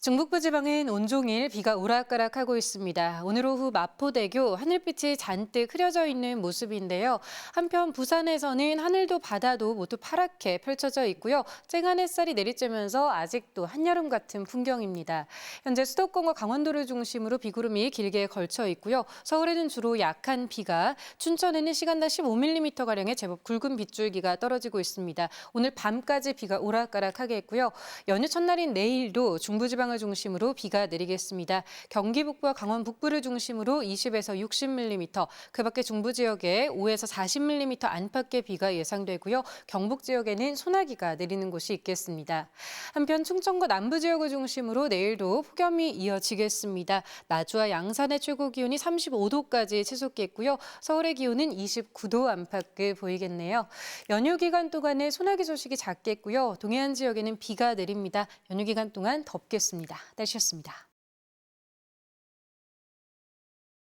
중북부 지방은 온종일 비가 오락가락하고 있습니다. 오늘 오후 마포대교 하늘빛이 잔뜩 흐려져 있는 모습인데요. 한편 부산에서는 하늘도 바다도 모두 파랗게 펼쳐져 있고요. 쨍한 햇살이 내리쬐면서 아직도 한여름 같은 풍경입니다. 현재 수도권과 강원도를 중심으로 비구름이 길게 걸쳐 있고요. 서울에는 주로 약한 비가, 춘천에는 시간당 15mm가량의 제법 굵은 빗줄기가 떨어지고 있습니다. 오늘 밤까지 비가 오락가락하겠고요. 연휴 첫날인 내일도 중부지방 을 중심으로 비가 내리겠습니다. 경기 북부와 강원 북부를 중심으로 20에서 60mm, 그 밖에 중부 지역에 5에서 40mm 안팎의 비가 예상되고요. 경북 지역에는 소나기가 내리는 곳이 있겠습니다. 한편 충청과 남부 지역을 중심으로 내일도 폭염이 이어지겠습니다. 나주와 양산의 최고 기온이 35도까지 치솟겠고요. 서울의 기온은 29도 안팎을 보이겠네요. 연휴 기간 동안에 소나기 소식이 작겠고요. 동해안 지역에는 비가 내립니다. 연휴 기간 동안 덥겠 습니다. 날씨였습니다.